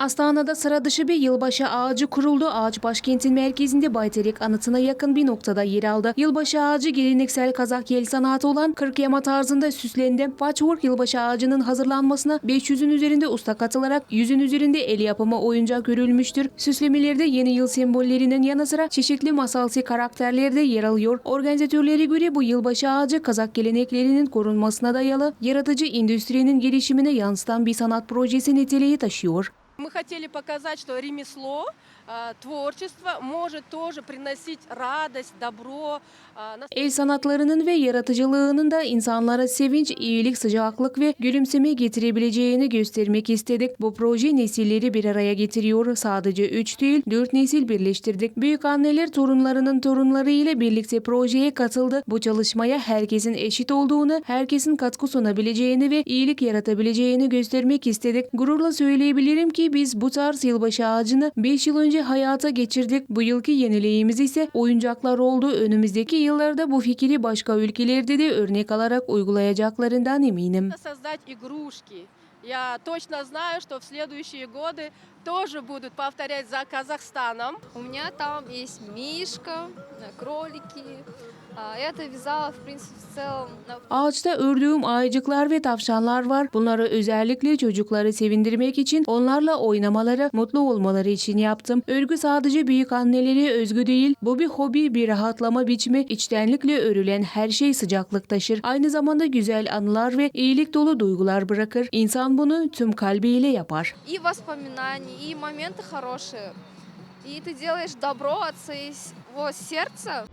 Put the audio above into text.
Astana'da sıra dışı bir yılbaşı ağacı kuruldu. Ağaç başkentin merkezinde Bayterik anıtına yakın bir noktada yer aldı. Yılbaşı ağacı geleneksel Kazak el sanatı olan kırk yama tarzında süslendi. Patchwork yılbaşı ağacının hazırlanmasına 500'ün üzerinde usta katılarak 100'ün üzerinde el yapımı oyuncak görülmüştür. Süslemelerde yeni yıl sembollerinin yanı sıra çeşitli masalsı karakterler de yer alıyor. Organizatörlere göre bu yılbaşı ağacı Kazak geleneklerinin korunmasına dayalı yaratıcı endüstrinin gelişimine yansıtan bir sanat projesi niteliği taşıyor. Мы хотели показать, что ремесло, э, творчество может тоже приносить радость, добро. э, нас- El sanatlarının ve yaratıcılığının da insanlara sevinç, iyilik, sıcaklık ve gülümseme getirebileceğini göstermek istedik. Bu proje nesilleri bir araya getiriyor. Sadece 3 değil 4 nesil birleştirdik. Büyük anneler torunlarının torunları ile birlikte projeye katıldı. Bu çalışmaya herkesin eşit olduğunu, herkesin katkı sunabileceğini ve iyilik yaratabileceğini göstermek istedik. Gururla söyleyebilirim ki biz bu tarz yılbaşı ağacını 5 yıl önce hayata geçirdik. Bu yılki yenileğimiz ise oyuncaklar oldu. Önümüzdeki yıllarda bu fikri başka ülkelerde de örnek alarak uygulayacaklarından eminim. создать игрушки. Я точно знаю, что в следующие годы тоже будут повторять за Казахстаном. У меня там есть мишка, э, кролики. А, Я это вязала, в принципе, в целом. на- Ağaçta ördüğüm ayıcıklar ve tavşanlar var. Bunları özellikle çocukları sevindirmek için, onlarla oynamaları, mutlu olmaları için yaptım. Örgü sadece büyük annelere özgü değil. Bu bir hobi, bir rahatlama biçimi. İçtenlikle örülen her şey sıcaklık taşır. Aynı zamanda güzel anılar ve iyilik dolu duygular bırakır. İnsan bunu tüm kalbiyle yapar. И воспоминания, жизни, и моменты хорошие. И ты делаешь добро от своего сердца.